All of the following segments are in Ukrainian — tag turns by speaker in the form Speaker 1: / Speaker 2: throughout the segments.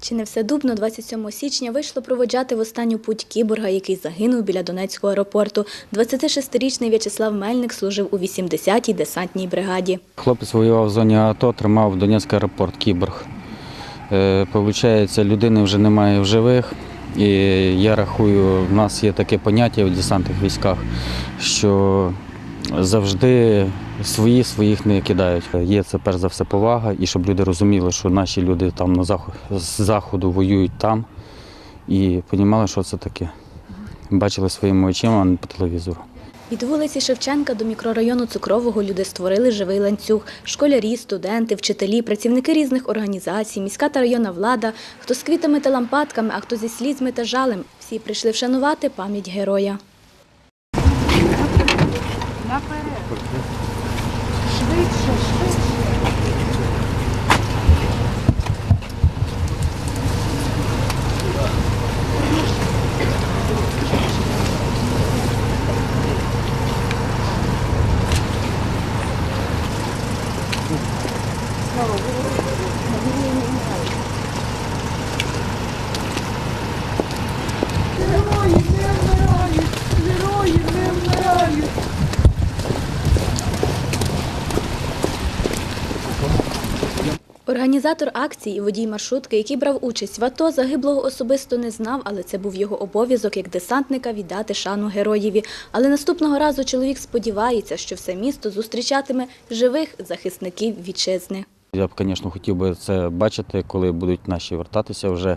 Speaker 1: Чи не все дубно 27 січня вийшло проводжати в останню путь кіборга, який загинув біля Донецького аеропорту. 26-річний В'ячеслав Мельник служив у 80-й десантній бригаді.
Speaker 2: Хлопець воював в зоні АТО, тримав Донецький аеропорт Кіборг. Е, Получається, людини вже немає в живих. І я рахую, в нас є таке поняття в десантних військах, що завжди свої своїх не кидають. Є це перш за все повага, і щоб люди розуміли, що наші люди там на заход, з заходу воюють там і розуміли, що це таке. Бачили своїми очима, а не по телевізору.
Speaker 1: Від вулиці Шевченка до мікрорайону Цукрового люди створили живий ланцюг. Школярі, студенти, вчителі, працівники різних організацій, міська та районна влада, хто з квітами та лампадками, а хто зі слізьми та жалем. Всі прийшли вшанувати пам'ять героя.
Speaker 3: Наперед. Швидше, швидше. Герої
Speaker 1: Організатор акції водій маршрутки, який брав участь в АТО, загиблого особисто не знав, але це був його обов'язок як десантника віддати шану героєві. Але наступного разу чоловік сподівається, що все місто зустрічатиме живих захисників вітчизни.
Speaker 2: Я б, звісно, хотів би це бачити, коли будуть наші вертатися вже,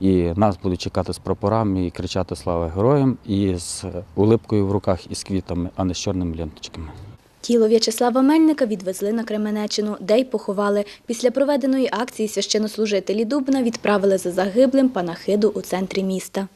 Speaker 2: і нас будуть чекати з прапорами і кричати Слава героям, і з улипкою в руках і з квітами, а не з чорними ленточками.
Speaker 1: Тіло В'ячеслава Мельника відвезли на Кременеччину, де й поховали. Після проведеної акції священнослужителі Дубна відправили за загиблим панахиду у центрі міста.